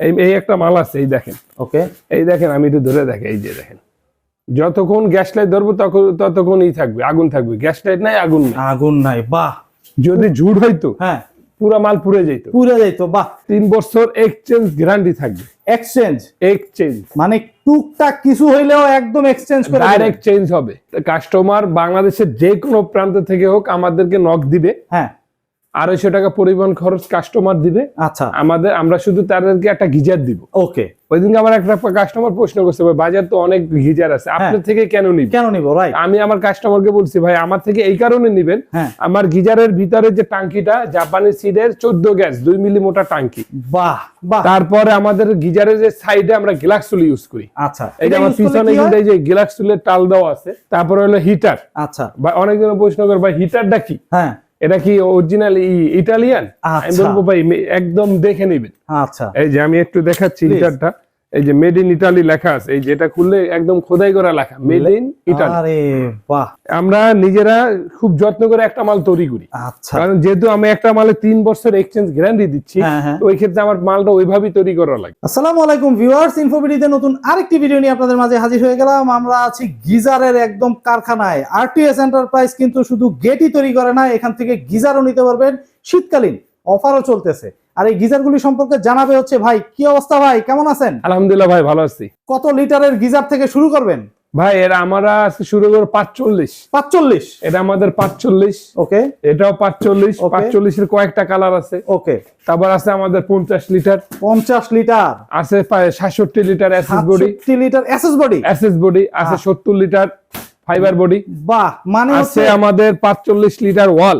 এই এই একটা মাল আছে এই দেখেন। ওকে। এই দেখেন আমি একটু ধরে দেখে এই যে দেখেন। যতক্ষণ গ্যাস লাইট ধরবো তখন ততক্ষণই থাকবে আগুন থাকবে। গ্যাস লাইট নাই আগুন নাই। আগুন নাই বাহ। যদি ঝুট হইতো হ্যাঁ। পুরা মাল পুড়ে যেত পুরে যাইতো বাহ। তিন বছর এক্সচেঞ্জ গ্যারান্টি থাকবে। এক্সচেঞ্জ এক্সচেঞ্জ মানে টুকটাক কিছু হইলেও একদম এক্সচেঞ্জ করে। ডাইরেক্ট চেঞ্জ হবে। কাস্টমার বাংলাদেশের যে কোনো প্রান্ত থেকে হোক আমাদেরকে নক দিবে। হ্যাঁ। আড়াইশো টাকা পরিবহন খরচ কাস্টমার দিবে। আচ্ছা। আমাদের আমরা শুধু তাদেরকে একটা গিজার দিব। ওকে। ওই দিনকে আমার একটা কাস্টমার প্রশ্ন করছে ভাই বাজার তো অনেক গিজার আছে আপনার থেকে কেন নিবেন কেন নিব রাইট আমি আমার কাস্টমারকে বলছি ভাই আমার থেকে এই কারণে নিবেন হ্যাঁ। আমার গিজারের ভিতরে যে টাঙ্কিটা জাপানি সিডের চোদ্দ গ্যাস দুই মিলি মোটা টাঙ্কি। বাহ বাহ। তারপরে আমাদের গিজারের যে সাইডে আমরা গ্লাস চুলি ইউজ করি। আচ্ছা। এই যে আমার পিছনে কিন্তু এই যে গ্লাস চুলের টাল দেওয়া আছে তারপরে হলো হিটার আচ্ছা। বা অনেকজন প্রশ্ন করে ভাই হিটারটা কি? হ্যাঁ। এটা কি অরিজিনাল ইটালিয়ান আমি আচ্ছা। বলব ভাই একদম দেখে নিবেন আচ্ছা এই যে আমি একটু দেখাচ্ছি Please. এই যে মেড ইন ইটালি লেখা আছে এই যেটা খুললে একদম খোদাই করা লেখা মেড ইন ইটালি আরে বাহ। আমরা নিজেরা খুব যত্ন করে একটা মাল তৈরি করি। আচ্ছা। কারণ যেহেতু আমি একটা মালে তিন বছর এক্সচেঞ্জ গ্যারান্টি দিচ্ছি হ্যাঁ, হ্যাঁ। তো ওই ক্ষেত্রে আমার মালটা ওইভাবেই তৈরি করা লাগে। আসসালামু আলাইকুম ভিউয়ার্স ইনফোবিডিতে নতুন আরেকটি ভিডিও নিয়ে আপনাদের মাঝে হাজির হয়ে গেলাম। আমরা আছি গিজারের একদম কারখানায়। আরটিএস এন্টারপ্রাইজ কিন্তু শুধু গেটই তৈরি করে না এখান থেকে গিজারও নিতে পারবেন। শীতকালীন অফারও চলতেছে। আর এই গিজারগুলি সম্পর্কে জানাবে হচ্ছে ভাই কি অবস্থা ভাই? কেমন আছেন? আলহামদুলিল্লাহ ভাই ভালো আছি। কত লিটারের গিজার থেকে শুরু করবেন? ভাই এরা আমরা শুরু করব পাঁচচল্লিশ। পাঁচচল্লিশ? এটা আমাদের পাঁচচল্লিশ। ওকে। এটাও পাঁচচল্লিশ। পাঁচচল্লিশ এর কয়েকটা কালার আছে। ওকে। তারপর আছে আমাদের পঞ্চাশ লিটার। পঞ্চাশ লিটার। আছে সাতষট্টি litre SS body. Litre SS body? SS body আছে সত্তর লিটার ফাইবার বডি। বাহ মানে আছে আমাদের পাঁচচল্লিশ লিটার ওয়াল।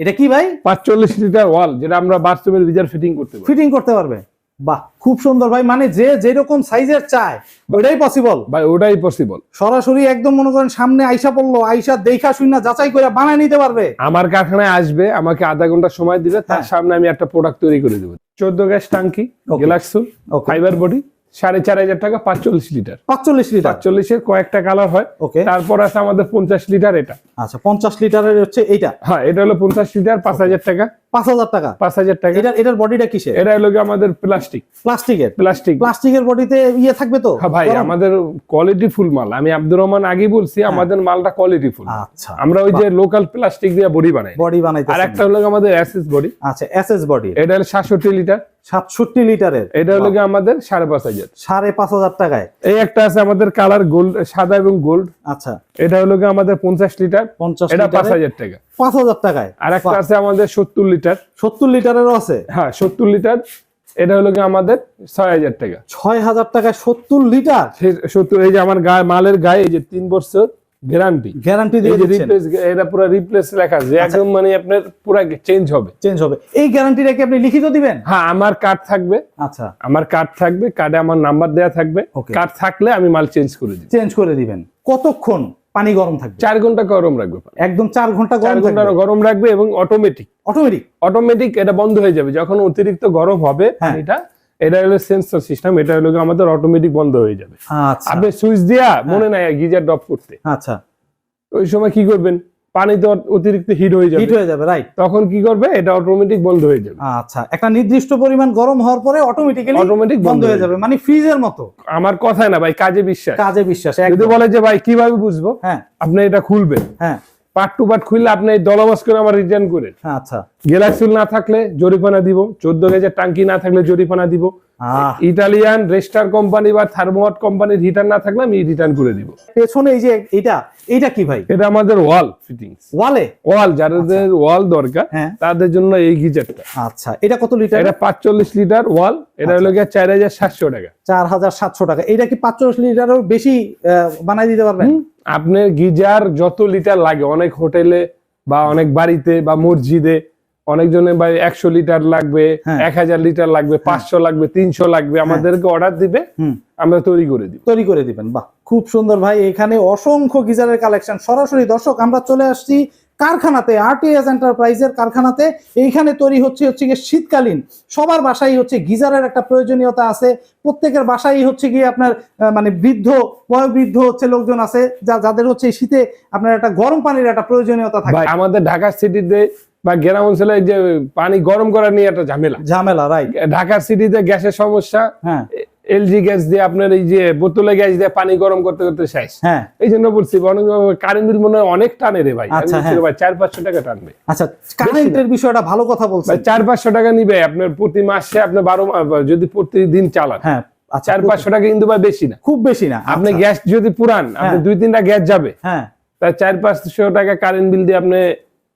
এটা কি ভাই? পাঁচচল্লিশ লিটার ওয়াল যেটা আমরা বাথরুমের ভিজার ফিটিং করতে ফিটিং করতে পারবে। বাহ খুব সুন্দর ভাই। মানে যে যেরকম সাইজের চায় ওটাই পসিবল ভাই ওটাই পসিবল সরাসরি একদম মনে করেন সামনে আইসা পড়ল আইসা দেখা শুনা যাচাই করে বানায় নিতে পারবে। আমার কারখানায় আসবে আমাকে আধা ঘণ্টা সময় দিবে তার হ্যাঁ। সামনে আমি একটা প্রোডাক্ট তৈরি করে দেবো। চোদ্দ গ্যাস টাঙ্কি. গ্যালাক্সুল. ফাইবার বডি সাড়ে চার হাজার টাকা পাঁচচল্লিশ লিটার। পাঁচচল্লিশ লিটার? পাঁচচল্লিশের কয়েকটা কালার হয়। ওকে। তারপর আছে আমাদের পঞ্চাশ লিটার এটা। আচ্ছা পঞ্চাশ লিটারের হচ্ছে এইটা? হ্যাঁ এটা হলো পঞ্চাশ লিটার পাঁচ হাজার টাকা। পাঁচ হাজার টাকা? পাঁচ হাজার টাকা। এটার এটার বডিটা কিসে এটা হলো আমাদের প্লাস্টিক। প্লাস্টিকের? প্লাস্টিক। প্লাস্টিকের বডিতে ইয়ে থাকবে তো? হ্যাঁ ভাই আমাদের কোয়ালিটি ফুল মাল। আমি আব্দুর রহমান আগে বলছি আমাদের মালটা কোয়ালিটি ফুল আচ্ছা। আমরা ওই যে লোকাল প্লাস্টিক দিয়ে বডি বানাই। বডি আর বানাইতে একটা হলো আমাদের অ্যাসেস বডি আচ্ছা এসএস বডি এটা হলো সাতষট্টি লিটার। সাতষট্টি লিটারের। এটা হলো আমাদের সাড়ে পাঁচ হাজার। সাড়ে পাঁচ হাজার টাকায়। এই একটা আছে আমাদের কালার গোল্ড সাদা এবং গোল্ড। আচ্ছা। এটা হলো আমাদের পঞ্চাশ লিটার। পঞ্চাশ এটা পাঁচ হাজার টাকা। পাঁচ হাজার টাকায়। আর একটা আছে আমাদের সত্তর লিটার। সত্তর লিটারেরও আছে? হ্যাঁ সত্তর লিটার। এটা হলো আমাদের ছয় হাজার টাকা। ছয় হাজার টাকায় সত্তর লিটার? সত্তর এই যে আমার গায়ে মালের গায়ে এই যে তিন বছর গ্যারান্টি। গ্যারান্টি দিয়ে রিপ্লেস এটা পুরো রিপ্লেস লেখা আছে। একদম মানে আপনার পুরো চেঞ্জ হবে। চেঞ্জ হবে। এই গ্যারান্টিটা কি আপনি লিখিত দিবেন? হ্যাঁ আমার কার্ড থাকবে। আচ্ছা। আমার কার্ড থাকবে কার্ডে আমার নাম্বার দেওয়া থাকবে. কার্ড থাকলে আমি মাল চেঞ্জ করে দিই চেঞ্জ করে দিবেন। কতক্ষণ পানি গরম থাকবে? চার ঘণ্টা গরম রাখবে একদম চার ঘণ্টা গরম ঘণ্টা গরম রাখবে এবং অটোমেটিক অটোমেটিক অটোমেটিক এটা বন্ধ হয়ে যাবে। যখন অতিরিক্ত গরম হবে হ্যাঁ। এটা হলো সেন্সর সিস্টেম এটা হলো আমাদের অটোমেটিক বন্ধ হয়ে যাবে। আচ্ছা। আপনি সুইচ দিয়া মনে নাই গিজার ড্রপ করতে। আচ্ছা। ওই সময় কি করবেন? পানি তো অতিরিক্ত হিট হয়ে যাবে। হিট হয়ে যাবে রাইট তখন কি করবে? এটা অটোমেটিক বন্ধ হয়ে যাবে। আচ্ছা একটা নির্দিষ্ট পরিমাণ গরম হওয়ার পরে অটোমেটিক্যালি অটোমেটিক বন্ধ হয়ে যাবে। মানে ফ্রিজের মতো। আমার কথাই না ভাই কাজে বিশ্বাস। কাজে বিশ্বাস যদি। বলে যে ভাই কীভাবে বুঝব? হ্যাঁ। আপনি এটা খুলবেন। হ্যাঁ। পার্ট টু পার্ট খুললে আপনি দলবাস করে আমার রিটার্ন করেন। আচ্ছা। গ্যালাক্সিল না থাকলে জরিপানা দিব চোদ্দ গেজের টাঙ্কি না থাকলে জরিপানা দিব। ইটালিয়ান রেস্টার কোম্পানি বা থার্মোয়াট কোম্পানির হিটার না থাকলে আমি রিটার্ন করে দিব। পেছনে এই যে এটা এটা কি ভাই? এটা আমাদের ওয়াল ফিটিংস ওয়ালে ওয়াল যাদের ওয়াল দরকার হ্যাঁ। তাদের জন্য এই গিজারটা। আচ্ছা এটা কত লিটার এটা পাঁচচল্লিশ লিটার ওয়াল এটা হলো গিয়ে চার হাজার সাতশো টাকা। চার হাজার সাতশো টাকা। এটা কি পাঁচচল্লিশ লিটারের বেশি বানাই দিতে পারবেন? আপনার গিজার যত লিটার লাগে অনেক হোটেলে বা অনেক বাড়িতে বা মসজিদে অনেকজনে ভাই একশো লিটার লাগবে হ্যাঁ। এক হাজার লিটার লাগবে পাঁচশো লাগবে তিনশো লাগবে আমাদেরকে অর্ডার দিবে আমরা তৈরি করে দিব। তৈরি করে দিবেন বাহ খুব সুন্দর ভাই। এখানে অসংখ্য গিজারের কালেকশন সরাসরি দর্শক আমরা চলে আসছি কারখানাতে আরটিএস এন্টারপ্রাইজের কারখানাতে। এইখানে তৈরি হচ্ছে হচ্ছে গিয়ে শীতকালীন। সবার বাসায় হচ্ছে গিজারের একটা প্রয়োজনীয়তা আছে। প্রত্যেকের বাসায় হচ্ছে গিয়ে আপনার মানে বৃদ্ধ বয়োবৃদ্ধ হচ্ছে লোকজন আছে যা যাদের হচ্ছে শীতে আপনার একটা গরম পানির একটা প্রয়োজনীয়তা থাকে। আমাদের ঢাকা সিটিতে বা গ্রাম অঞ্চলে যে পানি গরম করা নিয়ে একটা ঝামেলা। ঝামেলা রাইট ঢাকার সিটিতে গ্যাসের সমস্যা হ্যাঁ। এলজি গ্যাস দিয়ে আপনার এই যে বোতলে গ্যাস দিয়ে পানি গরম করতে করতে শেষ। হ্যাঁ। এই জন্য বলছি অনেক কারেন্ট বিল মনে হয় অনেক টানে রে ভাই। আচ্ছা, হ্যাঁ। ভাই চার পাঁচশো টাকা টানবে। আচ্ছা কারেন্টের বিষয়টা ভালো কথা বলছে চার পাঁচশো টাকা নিবে আপনার প্রতি মাসে আপনি বারো যদি প্রতিদিন চালান। হ্যাঁ আচ্ছা চার পাঁচশো টাকা কিন্তু ভাই বেশি না। খুব বেশি না আপনি আচ্ছা, গ্যাস যদি পুরান আপনি হ্যাঁ। দুই তিনটা গ্যাস যাবে। হ্যাঁ। তাই চার পাঁচশো টাকা কারেন্ট বিল দিয়ে আপনি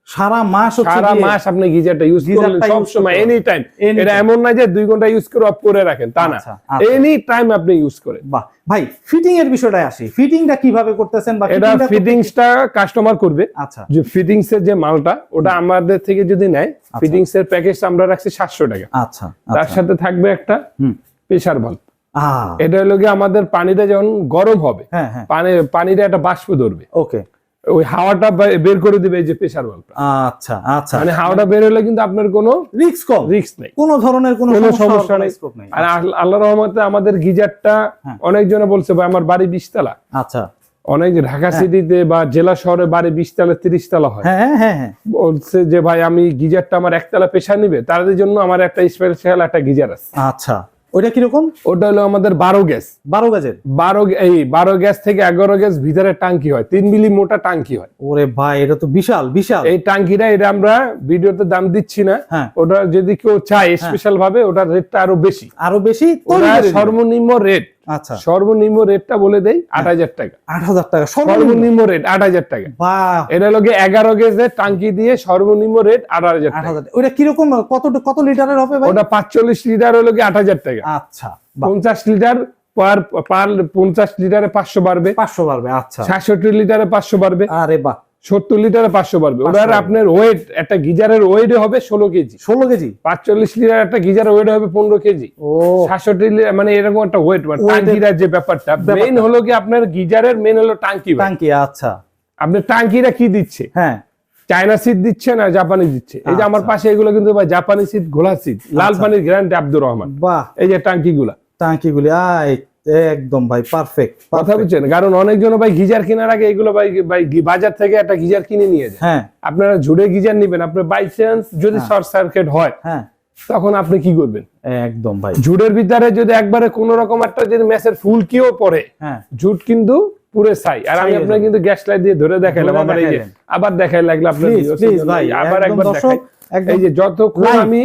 সারা মাস হচ্ছে সারা মাস আপনি গিজারটা ইউজ করলেন সব সময় এনি টাইম এটা এমন না যে দুই ঘণ্টা ইউজ করে অফ করে রাখেন তা না। আচ্ছা, আচ্ছা। এনি টাইম আপনি ইউজ করেন। বাহ ভাই ফিটিং এর বিষয়টা আসি। ফিটিংটা কীভাবে করতেছেন বা এটা ফিটিংসটা কাস্টমার করবে। আচ্ছা। যে ফিটিংস এর যে মালটা ওটা আমাদের থেকে যদি নেয় ফিটিংস এর প্যাকেজ আমরা রাখছি সাতশো টাকা। আচ্ছা তার আচ্ছা সাথে থাকবে একটা হুম। Pressure bulb. আহ, এটা হলো গিয়ে আমাদের পানিটা যখন গরম হবে হ্যাঁ হ্যাঁ। পানি পানিটা একটা বাষ্প ধরবে। ওকে। ওই হাওয়াটা বের করে দিবে যে প্রেসার আচ্ছা আচ্ছা। মানে হাওয়াটা বের হলে কিন্তু আপনার কোনো রিস্ক কম। রিস্ক নেই। কোনো ধরনের কোনো সমস্যা নেই। নেই। আর রহমতে আমাদের গিজারটা হ্যাঁ। অনেকজনে বলছে ভাই আমার বাড়ি বিশতলা। আচ্ছা। অনেক ঢাকা সিটিতে বা জেলা শহরে বাড়ি বিশতলা তিরিশ তলা হয়। হ্যাঁ হ্যাঁ হ্যাঁ। বলছে যে ভাই আমি গিজারটা আমার একতলা পেশা নিবে। তাদের জন্য আমার একটা স্পেশাল একটা গিজার আছে। আচ্ছা। ওইটা কীরকম? ওটা হলো আমাদের বারো গ্যাস। বারো গ্যাসের? বারো এই বারো গ্যাস থেকে এগারো গ্যাস ভিতরে টাঙ্কি হয়। তিন মিলি মোটা টাঙ্কি হয়। ওরে ভাই এটা তো বিশাল বিশাল। এই টাঙ্কিটা এটা আমরা ভিডিওতে দাম দিচ্ছি না। হ্যাঁ। ওটা যদি কেউ চায় স্পেশাল ভাবে ওটার রেটটা আরও বেশি। আরও বেশি। সর্বনিম্ন রেট আচ্ছা। সর্বনিম্ন রেটটা বলে দেই আট হাজার টাকা। আট হাজার টাকা সর্বনিম্ন? রেট আট হাজার টাকা। বাহ। এটা লগে এগারো গেজের টাঙ্কি দিয়ে সর্বনিম্ন রেট আট হাজার আট হাজার ওইটা কীরকম কত কত লিটারের হবে ওটা পাঁচচল্লিশ লিটার হলো কি আট হাজার টাকা। আচ্ছা পঞ্চাশ লিটার পার পার পঞ্চাশ লিটারে পাঁচশো বাড়বে। পাঁচশো পারবে আচ্ছা। সাতষট্টি লিটারে পাঁচশো বাড়বে। আরে বাহ। সত্তর লিটারে পাঁচশো বাড়বে। ওটার আপনার ওয়েট একটা গিজারের ওয়েট হবে ষোলো কেজি। ষোলো কেজি? পাঁচচল্লিশ লিটার একটা গিজারের ওয়েট হবে পনেরো কেজি। ও। সাতষট্টি লিটার মানে এরকম একটা ওয়েট মানে টাঙ্কিটার যে ব্যাপারটা। মেইন হলো কি আপনার গিজারের মেইন হলো টাঙ্কি। টাঙ্কি আচ্ছা। আপনার টাঙ্কিটা কি দিচ্ছে? হ্যাঁ। চায়না সিট দিচ্ছে না জাপানি দিচ্ছে? এই যে আমার আচ্ছা। পাশে এগুলো কিন্তু জাপানি সিট ঘোলা সিট লাল আচ্ছা। পানির গ্যারান্টি আব্দুর রহমান। বাহ। এই যে টাঙ্কি গুলা টাঙ্কি গুলি আয় একদম ভাই পারফেক্ট কথা বুঝছেন? কারণ অনেকজন ভাই গিজার কেনার আগে এগুলো ভাই ভাই বাজার থেকে একটা গিজার কিনে নিয়ে যায়। হ্যাঁ। আপনারা ঝুড়ে গিজার নিবেন আপনার বাই চান্স যদি হ্যাঁ। শর্ট সার্কিট হয় হ্যাঁ। তখন আপনি কি করবেন? একদম ভাই। ঝুড়ের ভিতরে যদি একবারে কোন রকম একটা যদি ম্যাচের ফুল কিও পড়ে হ্যাঁ। ঝুট কিন্তু পুরো ছাই। আর আমি হয়ে যাবে। কিন্তু গ্যাস লাইট দিয়ে ধরে দেখাইলাম আবার এই যে আবার দেখাই লাগল আপনার প্লিজ প্লিজ ভাই আবার একবার দেখাই। এই যে যতক্ষণ আমি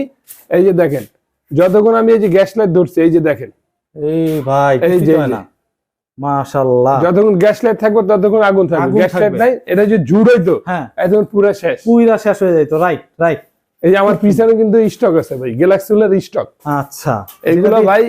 এই যে দেখেন যতক্ষণ আমি এই যে গ্যাস লাইট ধরছি এই যে দেখেন। এই ভাই এই যে, তো। না। মাশাআল্লাহ যতক্ষণ গ্যাস লাইট থাকবে ততক্ষণ আগুন থাকবে। গ্যাস লাইট নাই এটা যে জুড় হইতো হ্যাঁ। এখন পুরো শেষ। পুইরা শেষ হয়ে যাইতো রাইট রাইট এই যে আমার পিছনে কিন্তু স্টক আছে ভাই গ্যালাক্সিগুলোর স্টক আচ্ছা। এগুলো যেটা ভাই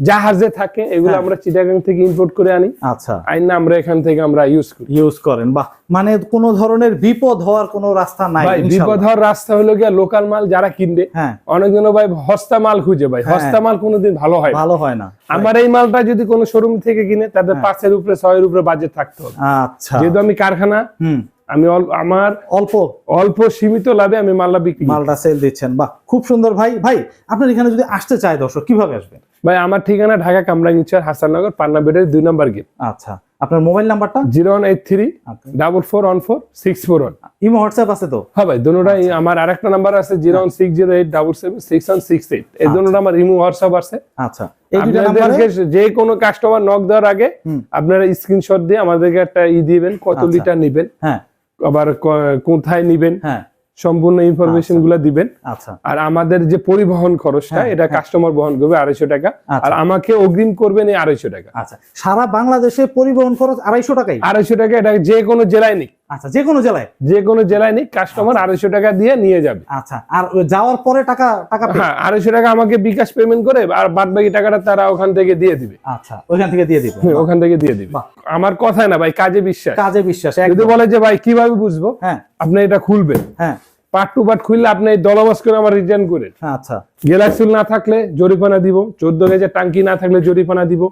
জাহাজে থাকে এগুলো হ্যাঁ। আমরা চিটাগাং থেকে ইম্পোর্ট করে আনি। আচ্ছা। আইন আমরা এখান থেকে আমরা ইউজ করি। ইউজ করেন বাহ। মানে কোন ধরনের বিপদ হওয়ার কোনো রাস্তা নাই ভাই বিপদ হওয়ার রাস্তা হলো গিয়ে লোকাল মাল যারা কিনবে। হ্যাঁ। অনেকজন ভাই হস্তা মাল খুঁজে ভাই। হ্যাঁ। হস্তা মাল কোনোদিন ভালো হয় ভালো হয় না। আমার এই মালটা যদি কোনো শোরুম থেকে কিনে তাদের। পাঁচের উপরে ছয়ের উপরে বাজেট থাকতে হবে। আচ্ছা। যেহেতু আমি কারখানা হুম। আমি আমার অল্প? অল্প সীমিত লাভে আমি মালটা বিক্রি মালটা সেল দিচ্ছেন। বাহ খুব সুন্দর ভাই। ভাই আপনার এখানে যদি আসতে চায় দর্শক কীভাবে আসবেন? ভাই আমার ঠিকানা ঢাকা কামরাঙ্গিচর হাসাননগর পান্না বেডের দুই নম্বর গেট। আচ্ছা আপনার মোবাইল নাম্বারটা? জিরো ওয়ান এইট থ্রি আচ্ছা। Double four one four six four one. Imo WhatsApp আছে তো? হ্যাঁ ভাই দুটাই আমার আরেকটা নাম্বার আছে zero one six zero eight double seven six one six eight. এই দুটো আমার রিমু হোয়াটসঅ্যাপ আছে। আচ্ছা। যে কোনো কাস্টমার নক দেওয়ার আগে। আপনারা স্ক্রিনশট দিয়ে আমাদেরকে একটা ই দিবেন কত আচ্ছা। লিটার নিবেন। হ্যাঁ। আবার কোথায় নিবেন? হ্যাঁ। সম্পূর্ণ ইনফরমেশনগুলা দিবেন। আচ্ছা। আর আমাদের যে পরিবহন খরচটা হ্যাঁ, এটা কাস্টমার বহন করবে আড়াইশো টাকা। আচ্ছা। আর আমাকে অগ্রিম করবেন এই আড়াইশো টাকা। আচ্ছা। সারা বাংলাদেশে পরিবহন খরচ আড়াইশো টাকাই? আড়াইশো টাকা এটা যে কোনো জেলায় নিক। আচ্ছা যে কোনো জেলায়? যে কোনো জেলায় নিক কাস্টমার আড়াইশো টাকা দিয়ে নিয়ে যাবে। আচ্ছা আর যাওয়ার পরে টাকা টাকা হ্যাঁ আড়াইশো টাকা আমাকে বিকাশ পেমেন্ট করে আর বাদ বাকি টাকাটা তারা ওখান থেকে দিয়ে দিবে। আচ্ছা ওখান থেকে দিয়ে দিবেন হ্যাঁ, ওখান থেকে দিয়ে দিবে। আমার কথায় না ভাই কাজে বিশ্বাস। কাজে বিশ্বাস যদি বলে যে ভাই কীভাবে বুঝব? হ্যাঁ। আপনি এটা খুলবেন। হ্যাঁ। পার্ট টু পার্ট খুললে আপনি এই দলবাস করে আমার রিটার্ন করেন। আচ্ছা। গ্যালাক্সিল না থাকলে জরিপানা দিব চোদ্দ গেজের টাঙ্কি না থাকলে জরিপানা দিব।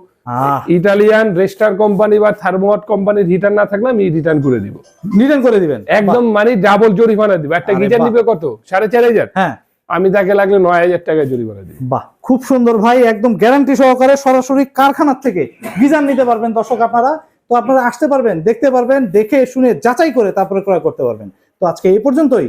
ইটালিয়ান রেস্টার কোম্পানি বা থার্মোয়াট কোম্পানির হিটার না থাকলে আমি রিটার্ন করে দিব। রিটার্ন করে দিবেন? একদম মানে ডাবল জরিমানা দিব। একটা বাহ। নিবে কত? সাড়ে চার হাজার? হ্যাঁ। আমি তাকে লাগলে নয় হাজার টাকা জরিমানা দিব। বাহ খুব সুন্দর ভাই একদম গ্যারান্টি সহকারে সরাসরি কারখানার থেকে গিজার নিতে পারবেন দর্শক আপনারা। তো আপনারা আসতে পারবেন দেখতে পারবেন দেখে শুনে যাচাই করে তারপরে ক্রয় করতে পারবেন। তো আজকে এই পর্যন্তই।